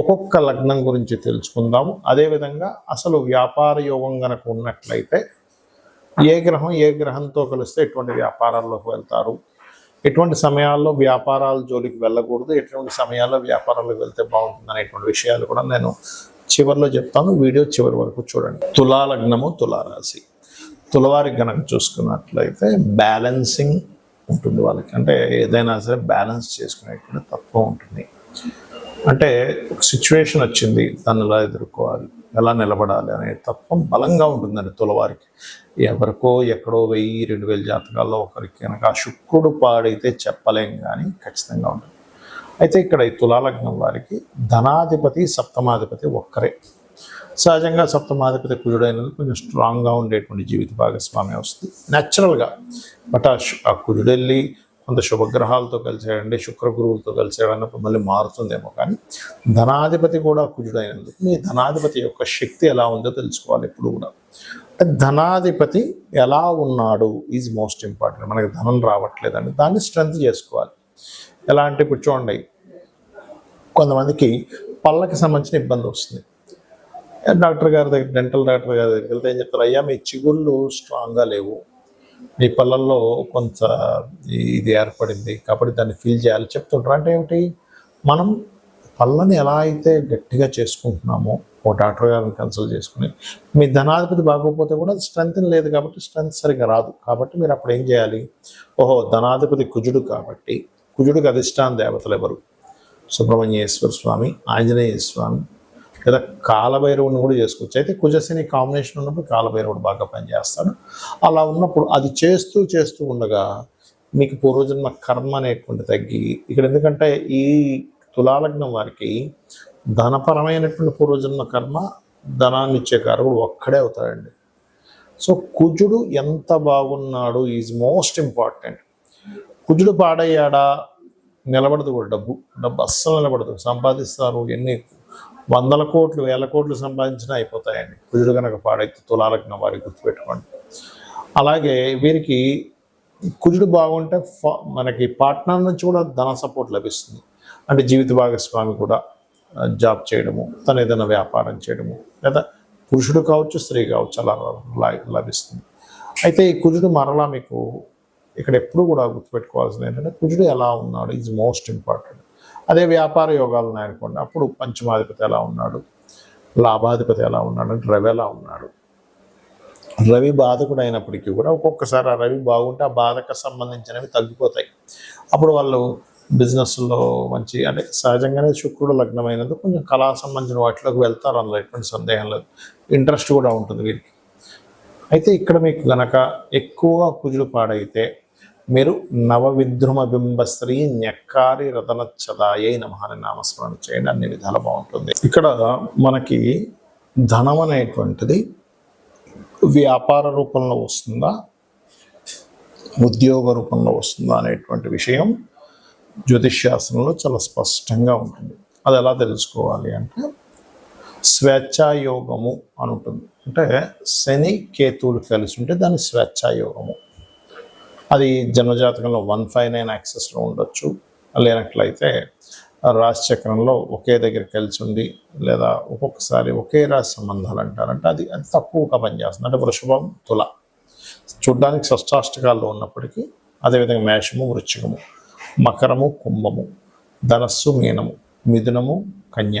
ఒక్కొక్క లగ్నం గురించి తెలుసుకుందాము. అదేవిధంగా అసలు వ్యాపార యోగం కనుక ఉన్నట్లయితే ఏ గ్రహం ఏ గ్రహంతో కలిస్తే ఎటువంటి వ్యాపారాల్లోకి వెళ్తారు? ఎటువంటి సమయాల్లో వ్యాపారాల జోలికి వెళ్ళకూడదు? ఎటువంటి సమయాల్లో వ్యాపారాలకు వెళ్తే బాగుంటుంది అనేటువంటి విషయాలు కూడా నేను చివరిలో చెప్తాను. వీడియో చివరి వరకు చూడండి. తులాలగ్నము తులారాశి. తులవారికి గనక చూసుకున్నట్లయితే బ్యాలెన్సింగ్ ఉంటుంది వాళ్ళకి. అంటే ఏదైనా సరే బ్యాలెన్స్ చేసుకునేటువంటి తత్వం ఉంటుంది. అంటే ఒక సిచ్యువేషన్ వచ్చింది దాన్ని ఎలా ఎదుర్కోవాలి ఎలా నిలబడాలి అనే తత్వం బలంగా ఉంటుందండి తులవారికి. ఎవరికో ఎక్కడో వెయ్యి రెండు వేల జాతకాల్లో ఒకరికి కనుక ఆ శుక్రుడు పాడైతే చెప్పలేం కానీ ఖచ్చితంగా ఉంటుంది. అయితే ఇక్కడ ఈ తులాలగ్నం వారికి ధనాధిపతి సప్తమాధిపతి ఒక్కరే. సహజంగా సప్తమాధిపతి కుజుడైనది కొంచెం స్ట్రాంగ్గా ఉండేటువంటి జీవిత భాగస్వామి వస్తుంది. న్యాచురల్గా బట్ ఆ శు- ఆ కుజుడెళ్ళి కొంత శుభగ్రహాలతో కలిసాడండి శుక్ర గురువులతో కలిసాడు అన్నప్పుడు మళ్ళీ మారుతుందేమో కానీ ధనాధిపతి కూడా కుజుడైనందుకు మీ ధనాధిపతి యొక్క శక్తి ఎలా ఉందో తెలుసుకోవాలి ఎప్పుడు కూడా. ధనాధిపతి ఎలా ఉన్నాడు ఈజ్ మోస్ట్ ఇంపార్టెంట్ మనకి ధనం రావట్లేదండి దాన్ని స్ట్రెంత్ చేసుకోవాలి. ఎలా అంటే ఇప్పుడు చూడండి కొంతమందికి పళ్ళకి సంబంధించిన ఇబ్బంది వస్తుంది. డాక్టర్ గారి దగ్గర డెంటల్ డాక్టర్ గారి దగ్గరికి వెళ్తే ఏం చెప్తారు అయ్యా మీ చిగుళ్ళు స్ట్రాంగ్గా లేవు. మీ పళ్ళల్లో కొంత ఇది ఏర్పడింది కాబట్టి దాన్ని ఫీల్ చేయాలి చెప్తుంటారు. అంటే ఏమిటి? మనం పళ్ళని ఎలా అయితే గట్టిగా చేసుకుంటున్నామో ఓ డాక్టర్ గారిని కన్సల్ట్ చేసుకుని మీ ధనాధిపతి బాగోకపోతే కూడా స్ట్రెంత్ లేదు కాబట్టి స్ట్రెంత్ సరిగా రాదు. కాబట్టి మీరు అప్పుడు ఏం చేయాలి? ఓహో ధనాధిపతి కుజుడు కాబట్టి కుజుడికి అధిష్టాన దేవతలు ఎవరు? సుబ్రహ్మణ్యేశ్వర స్వామి ఆంజనేయ స్వామి లేదా కాలభైరవుని కూడా చేసుకోవచ్చు. అయితే కుజశని కాంబినేషన్ ఉన్నప్పుడు కాలభైరవుడు బాగా పనిచేస్తాడు. అలా ఉన్నప్పుడు అది చేస్తూ చేస్తూ ఉండగా మీకు పూర్వజన్మ కర్మ అనేటువంటి తగ్గి ఇక్కడ ఎందుకంటే ఈ తులాలగ్నం వారికి ధనపరమైనటువంటి పూర్వజన్మ కర్మ ధనాన్ని ఇచ్చే కారకుడు ఒక్కడే అవుతాడండి. సో కుజుడు ఎంత బాగున్నాడు ఈజ్ మోస్ట్ ఇంపార్టెంట్. కుజుడు పాడయ్యాడా? నిలబడదు కూడా డబ్బు. డబ్బు అస్సలు నిలబడదు. సంపాదిస్తారు ఎన్ని వందల కోట్లు వేల కోట్లు సంపాదించినా అయిపోతాయండి. కుజుడు కనుక పాడైతే తులాలగ్న వారికి గుర్తుపెట్టుకోండి. అలాగే వీరికి కుజుడు బాగుంటే ఫ- మనకి పార్ట్నర్ నుంచి కూడా ధన సపోర్ట్ లభిస్తుంది. అంటే జీవిత భాగస్వామి కూడా జాబ్ చేయడము తను ఏదైనా వ్యాపారం చేయడము లేదా పురుషుడు కావచ్చు స్త్రీ కావచ్చు అలా లభిస్తుంది. అయితే ఈ కుజుడు మరలా మీకు ఇక్కడ ఎప్పుడు కూడా గుర్తుపెట్టుకోవాల్సింది ఏంటంటే కుజుడు ఎలా ఉన్నాడు ఈజ్ మోస్ట్ ఇంపార్టెంట్. అదే వ్యాపార యోగాలు ఉన్నాయనుకోండి అప్పుడు పంచమాధిపతి ఎలా ఉన్నాడు? లాభాధిపతి ఎలా ఉన్నాడు? అంటే రవి ఎలా ఉన్నాడు? రవి బాధకుడు అయినప్పటికీ కూడా ఒక్కొక్కసారి ఆ రవి బాగుంటే ఆ బాధకు సంబంధించినవి తగ్గిపోతాయి. అప్పుడు వాళ్ళు బిజినెస్లో మంచి అంటే సహజంగానే శుక్రుడు లగ్నమైనందుకు కొంచెం కళా సంబంధించిన వాటిలోకి వెళ్తారు అందులో ఎటువంటి సందేహం లేదు. ఇంట్రెస్ట్ కూడా ఉంటుంది వీరికి అయితే ఇక్కడ మీకు గనక ఎక్కువగా కుజుడు పాడైతే మీరు నవ విద్రుమ బింబశ్రీ నెక్కారి రతనచ్చదాయే నమహాని నామస్మరణ చేయండి. అన్ని విధాలు బాగుంటుంది. ఇక్కడ మనకి ధనం అనేటువంటిది వ్యాపార రూపంలో వస్తుందా? ఉద్యోగ రూపంలో వస్తుందా అనేటువంటి విషయం జ్యోతిష్శాస్త్రంలో చాలా స్పష్టంగా ఉంటుంది. అది ఎలా తెలుసుకోవాలి అంటే స్వేచ్ఛాయోగము అని ఉంటుంది. అంటే శని కేతువులు కలిసి ఉంటే దాన్ని స్వేచ్ఛాయోగము. అది జన్మజాతకంలో వన్ ఫైవ్ నైన్ యాక్సెస్లో ఉండొచ్చు. లేనట్లయితే రాశి చక్రంలో ఒకే దగ్గర కలిసి ఉండి లేదా ఒక్కొక్కసారి ఒకే రాశి సంబంధాలు అంటారంటే అది అది తక్కువగా పనిచేస్తుంది. అంటే వృషభం తుల. చూడ్డానికి షష్టాష్టకాల్లో ఉన్నప్పటికీ అదేవిధంగా మేషము వృచ్చికము మకరము కుంభము ధనస్సు మీనము మిథునము కన్య.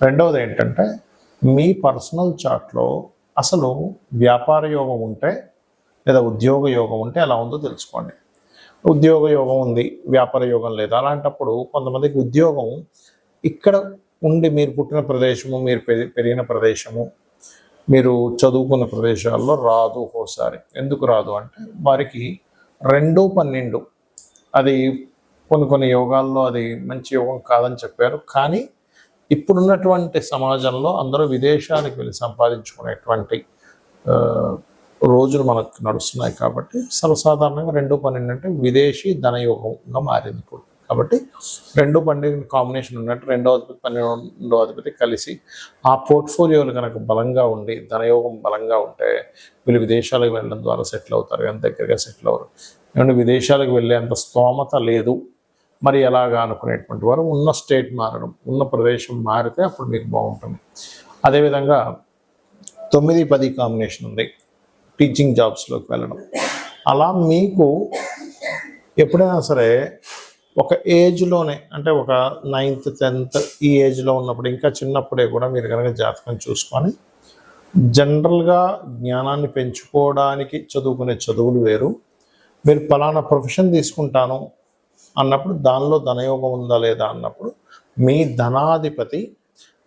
రెండవది ఏంటంటే మీ పర్సనల్ చార్ట్లో అసలు వ్యాపార యోగం ఉంటే లేదా ఉద్యోగ యోగం ఉంటే ఎలా ఉందో తెలుసుకోండి. ఉద్యోగ యోగం ఉంది వ్యాపార యోగం లేదు. అలాంటప్పుడు కొంతమందికి ఉద్యోగం ఇక్కడ ఉండి మీరు పుట్టిన ప్రదేశము మీరు పెరిగిన ప్రదేశము మీరు చదువుకున్న ప్రదేశాల్లో రాదు ఒక్కోసారి ఎందుకు రాదు అంటే వారికి రెండు పన్నెండు అది కొన్ని కొన్ని యోగాల్లో అది మంచి యోగం కాదని చెప్పారు. కానీ ఇప్పుడున్నటువంటి సమాజంలో అందరూ విదేశాలకు వెళ్ళి సంపాదించుకునేటువంటి రోజులు మనకు నడుస్తున్నాయి కాబట్టి సర్వసాధారణంగా రెండు పన్నెండు అంటే విదేశీ ధనయోగంగా మారింది ఇప్పుడు. కాబట్టి రెండు పండుగ కాంబినేషన్ ఉన్నట్టు రెండో అధిపతి పన్నెండో అధిపతి కలిసి ఆ పోర్ట్ఫోలియోలు కనుక బలంగా ఉండి ధనయోగం బలంగా ఉంటే వీళ్ళు విదేశాలకు వెళ్ళడం ద్వారా సెటిల్ అవుతారు కానీ దగ్గరగా సెటిల్ అవ్వరు. ఏమంటే విదేశాలకు వెళ్ళేంత స్తోమత లేదు. మరి ఎలాగా అనుకునేటువంటి వారు ఉన్న స్టేట్ మారడం ఉన్న ప్రదేశం మారితే అప్పుడు మీకు బాగుంటుంది. అదేవిధంగా తొమ్మిది పది కాంబినేషన్ ఉంది టీచింగ్ జాబ్స్లోకి వెళ్ళడం. అలా మీకు ఎప్పుడైనా సరే ఒక ఏజ్లోనే అంటే ఒక నైన్త్ టెన్త్ ఈ ఏజ్లో ఉన్నప్పుడు ఇంకా చిన్నప్పుడే కూడా మీరు కనుక జాతకం చూసుకొని జనరల్గా జ్ఞానాన్ని పెంచుకోవడానికి చదువుకునే చదువులు వేరు. మీరు ఫలానా ప్రొఫెషన్ తీసుకుంటాను అన్నప్పుడు దానిలో ధనయోగం ఉందా లేదా అన్నప్పుడు మీ ధనాధిపతి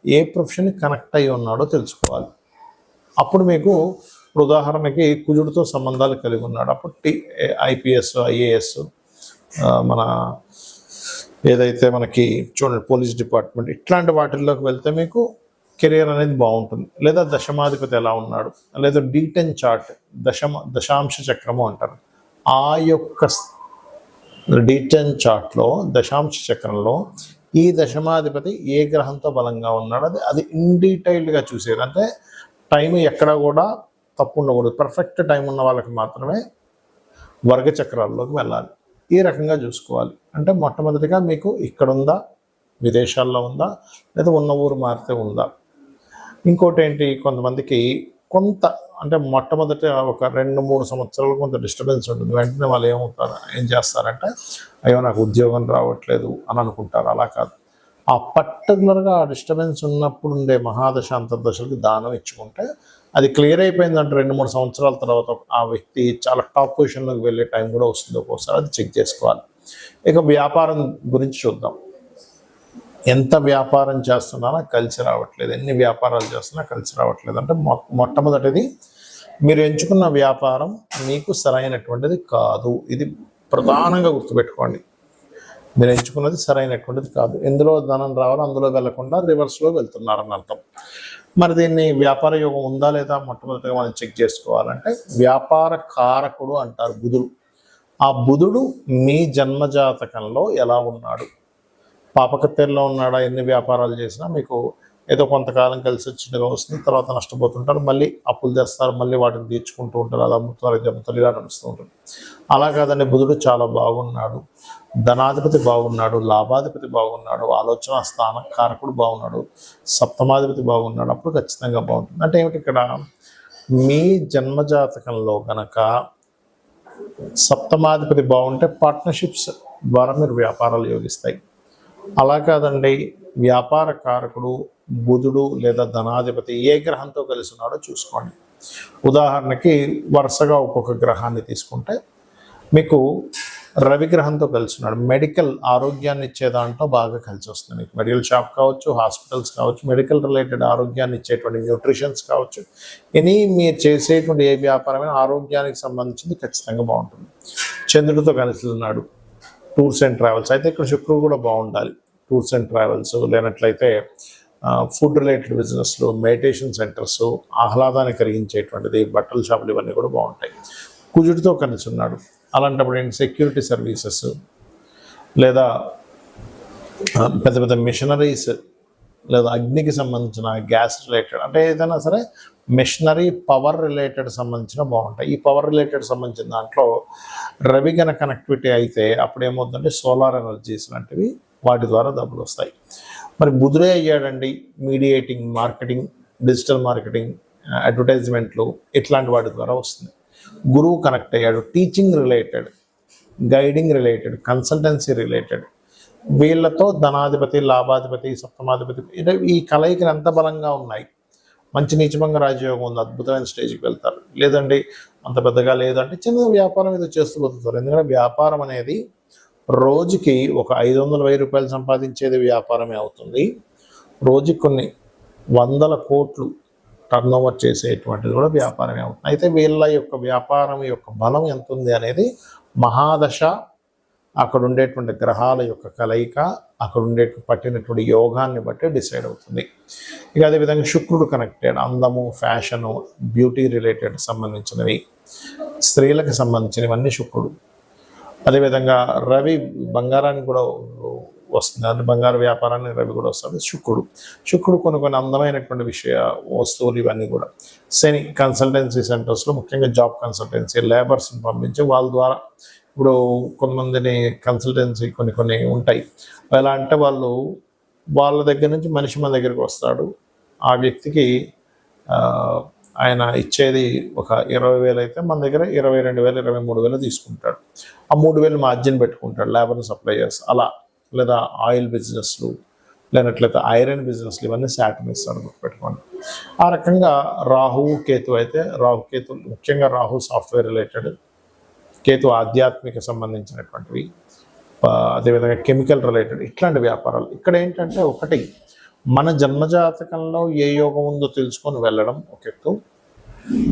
ఏ ప్రొఫెషన్కి కనెక్ట్ అయి ఉన్నాడో తెలుసుకోవాలి. అప్పుడు మీకు ఉదాహరణకి కుజుడితో సంబంధాలు కలిగి ఉన్నాడు. అప్పుడు టి ఐపీఎస్ ఐఏఎస్ మన ఏదైతే మనకి చూడండి పోలీస్ డిపార్ట్మెంట్ ఇట్లాంటి వాటిల్లోకి వెళ్తే మీకు కెరియర్ అనేది బాగుంటుంది. లేదా దశమాధిపతి ఎలా ఉన్నాడు. లేదా డీటెన్ చార్ట్ దశమ దశాంశ చక్రము అంటారు. ఆ యొక్క డీటెన్ చార్ట్లో దశాంశ చక్రంలో ఈ దశమాధిపతి ఏ గ్రహంతో బలంగా ఉన్నాడు అది అది ఇన్ డీటెయిల్డ్గా చూసేది. అంటే టైం ఎక్కడ కూడా తప్పు ఉండకూడదు. పర్ఫెక్ట్ టైం ఉన్న వాళ్ళకి మాత్రమే వర్గ చక్రాల్లోకి వెళ్ళాలి. ఈ రకంగా చూసుకోవాలి. అంటే మొట్టమొదటిగా మీకు ఇక్కడ ఉందా విదేశాల్లో ఉందా లేదా ఉన్న ఊరు మారితే ఉందా? ఇంకోటి ఏంటి? కొంతమందికి కొంత అంటే మొట్టమొదట ఒక రెండు మూడు సంవత్సరాలు కొంత డిస్టర్బెన్స్ ఉంటుంది. వెంటనే వాళ్ళు ఏమవుతారు? ఏం చేస్తారంటే అయ్యో నాకు ఉద్యోగం రావట్లేదు అని అనుకుంటారు. అలా కాదు. ఆ పర్టికులర్గా ఆ డిస్టర్బెన్స్ ఉన్నప్పుడు ఉండే మహాదశ అంతర్దశలకి దానం ఇచ్చుకుంటే అది క్లియర్ అయిపోయిందంటే రెండు మూడు సంవత్సరాల తర్వాత ఆ వ్యక్తి చాలా టాప్ పొజిషన్లోకి వెళ్ళే టైం కూడా వస్తుంది ఒక్కోసారి. అది చెక్ చేసుకోవాలి. ఇక వ్యాపారం గురించి చూద్దాం. ఎంత వ్యాపారం చేస్తున్నారో కలిసి రావట్లేదు. ఎన్ని వ్యాపారాలు చేస్తున్నా కలిసి రావట్లేదు. అంటే మొ మొట్టమొదటిది మీరు ఎంచుకున్న వ్యాపారం మీకు సరైనటువంటిది కాదు. ఇది ప్రధానంగా గుర్తుపెట్టుకోండి. మీరు ఎంచుకున్నది సరైనటువంటిది కాదు. ఎందులో ధనం రావాలో అందులో వెళ్ళకుండా రివర్స్లో వెళ్తున్నారని అర్థం. మరి దీన్ని వ్యాపార యోగం ఉందా లేదా మొట్టమొదటిగా మనం చెక్ చేసుకోవాలంటే వ్యాపార కారకుడు అంటారు బుధుడు. ఆ బుధుడు మీ జన్మజాతకంలో ఎలా ఉన్నాడు? పాపకత్తెల్లో ఉన్నాడా ఎన్ని వ్యాపారాలు చేసినా మీకు ఏదో కొంతకాలం కలిసి వచ్చినగా వస్తుంది తర్వాత నష్టపోతుంటారు మళ్ళీ అప్పులు తెస్తారు మళ్ళీ వాటిని తీర్చుకుంటూ ఉంటారు అది అమ్ముతారు ఇది అమ్ముతారు ఇలా నడుస్తూ ఉంటుంది. అలా కాదండి బుధుడు చాలా బాగున్నాడు ధనాధిపతి బాగున్నాడు లాభాధిపతి బాగున్నాడు ఆలోచన స్థాన కారకుడు బాగున్నాడు సప్తమాధిపతి బాగున్నాడు అప్పుడు ఖచ్చితంగా బాగుంటుంది. అంటే ఏమిటి ఇక్కడ? మీ జన్మజాతకంలో గనక సప్తమాధిపతి బాగుంటే పార్ట్నర్షిప్స్ ద్వారా మీరు వ్యాపారాలు యోగిస్తాయి. అలా కాదండి. వ్యాపార కారకుడు బుధుడు లేదా ధనాధిపతి ఏ గ్రహంతో కలిసి ఉన్నాడో చూసుకోండి. ఉదాహరణకి వరుసగా ఒక్కొక్క గ్రహాన్ని తీసుకుంటే మీకు రవి గ్రహంతో కలిసి ఉన్నాడు. మెడికల్ ఆరోగ్యాన్ని ఇచ్చే దాంట్లో బాగా కలిసి వస్తుంది మీకు. మెడికల్ షాప్ కావచ్చు హాస్పిటల్స్ కావచ్చు మెడికల్ రిలేటెడ్ ఆరోగ్యాన్ని ఇచ్చేటువంటి న్యూట్రిషన్స్ కావచ్చు. ఎనీ మీరు చేసేటువంటి ఏ వ్యాపారమైన ఆరోగ్యానికి సంబంధించింది ఖచ్చితంగా బాగుంటుంది. చంద్రుడితో కలిసి ఉన్నాడు. Tours and travels. అయితే ఇక్కడ శుక్రుడు కూడా బాగుండాలి. టూర్స్ అండ్ ట్రావెల్స్ లేనట్లయితే ఫుడ్ రిలేటెడ్ బిజినెస్లు మెడిటేషన్ సెంటర్స్ ఆహ్లాదాన్ని కలిగించేటువంటిది బట్టల షాపులు ఇవన్నీ కూడా బాగుంటాయి. కుజుడితో కలిసి ఉన్నాడు. అలాంటప్పుడు ఏంటి? సెక్యూరిటీ సర్వీసెస్ లేదా పెద్ద పెద్ద మిషనరీస్ లేదా అగ్నికి సంబంధించిన గ్యాస్ రిలేటెడ్ అంటే ఏదైనా సరే మిషనరీ పవర్ రిలేటెడ్ సంబంధించిన బాగుంటాయి. ఈ పవర్ రిలేటెడ్ సంబంధించిన దాంట్లో రవి గన కనెక్టివిటీ అయితే అప్పుడు ఏమవుతుందంటే సోలార్ ఎనర్జీస్ లాంటివి వాటి ద్వారా డబ్బులు వస్తాయి. మరి బుధుడే అయ్యాడండి మీడియేటింగ్ మార్కెటింగ్ డిజిటల్ మార్కెటింగ్ అడ్వర్టైజ్మెంట్లు ఇట్లాంటి వాటి ద్వారా వస్తుంది. గురువు కనెక్ట్ అయ్యాడు. Teaching related guiding related consultancy related. వీళ్ళతో ధనాధిపతి లాభాధిపతి సప్తమాధిపతి ఈ కలయికలు ఎంత బలంగా ఉన్నాయి? మంచి నీచభంగ రాజయోగం ఉంది అద్భుతమైన స్టేజ్కి వెళ్తారు. లేదండి అంత పెద్దగా లేదంటే చిన్న వ్యాపారం ఏదో చేస్తూ బతుకుతారు. ఎందుకంటే వ్యాపారం అనేది రోజుకి ఒక ఐదు వందల వెయ్యి రూపాయలు సంపాదించేది వ్యాపారమే అవుతుంది. రోజుకి కొన్ని వందల కోట్లు టర్న్ ఓవర్ చేసేటువంటిది కూడా వ్యాపారమే అవుతుంది. అయితే వీళ్ళ యొక్క వ్యాపారం యొక్క బలం ఎంత ఉంది అనేది మహాదశ అక్కడ ఉండేటువంటి గ్రహాల యొక్క కలయిక అక్కడ ఉండే పట్టినటువంటి యోగాన్ని బట్టి డిసైడ్ అవుతుంది. ఇక అదేవిధంగా శుక్రుడు కనెక్టెడ్ అందము ఫ్యాషను బ్యూటీ రిలేటెడ్ సంబంధించినవి స్త్రీలకు సంబంధించినవన్నీ శుక్రుడు. అదేవిధంగా రవి బంగారానికి కూడా వస్తుంది అంటే బంగారు వ్యాపారాన్ని రవి కూడా వస్తుంది శుక్రుడు. శుక్రుడు కొన్ని కొన్ని అందమైనటువంటి విషయ వస్తువులు ఇవన్నీ కూడా. శని కన్సల్టెన్సీ సెంటర్స్లో ముఖ్యంగా జాబ్ కన్సల్టెన్సీ లేబర్స్ని పంపించి వాళ్ళ ద్వారా ఇప్పుడు కొంతమందిని కన్సల్టెన్సీ కొన్ని కొన్ని ఉంటాయి. ఎలా అంటే వాళ్ళు వాళ్ళ దగ్గర నుంచి మనిషి మన దగ్గరికి వస్తాడు. ఆ వ్యక్తికి ఆయన ఇచ్చేది ఒక ఇరవై వేలు అయితే మన దగ్గర ఇరవై రెండు వేలు ఇరవై మూడు వేలు తీసుకుంటాడు. ఆ మూడు వేలు మార్జిన్ పెట్టుకుంటాడు లేబర్ సప్లయర్స్ అలా లేదా ఆయిల్ బిజినెస్లు లేనట్లయితే ఐరన్ బిజినెస్లు ఇవన్నీ శాటన్ ఇస్తాడు గుర్తుపెట్టుకోండి. ఆ రకంగా రాహు కేతు అయితే రాహు కేతు ముఖ్యంగా రాహు సాఫ్ట్వేర్ రిలేటెడ్ కేతు ఆధ్యాత్మిక సంబంధించినటువంటివి అదేవిధంగా కెమికల్ రిలేటెడ్ ఇట్లాంటి వ్యాపారాలు. ఇక్కడ ఏంటంటే ఒకటి మన జన్మజాతకంలో ఏ యోగం ఉందో తెలుసుకొని వెళ్ళడం ఒక ఎత్తు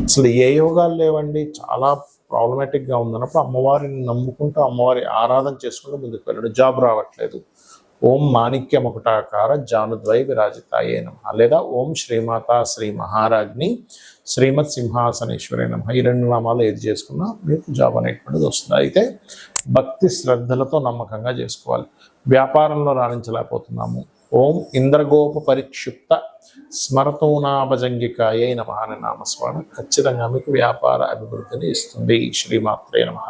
అసలు ఏ యోగాలు లేవండి చాలా ప్రాబ్లమాటిక్గా ఉందన్నప్పుడు అమ్మవారిని నమ్ముకుంటూ అమ్మవారి ఆరాధన చేసుకుంటూ ముందుకు వెళ్ళడం. జాబ్ రావట్లేదు. ఓం మాణిక్య ఒకటాకార జానుద్వై విరాజితాయే నమ. లేదా ఓం శ్రీమాత శ్రీ మహారాజ్ని శ్రీమత్ సింహాసనేశ్వరే నమ. ఈ రెండు నామాలు ఏది చేసుకున్నా మీకు జాబ్ అనేటువంటిది వస్తుంది. అయితే భక్తి శ్రద్ధలతో నమ్మకంగా చేసుకోవాలి. వ్యాపారంలో రాణించలేకపోతున్నాము. ఓం ఇంద్రగోప పరిక్షిప్త స్మరతోనాభజంగికాయే నమ అనే నామస్మరణ ఖచ్చితంగా మీకు వ్యాపార అభివృద్ధిని ఇస్తుంది. శ్రీమాత్రే నమ.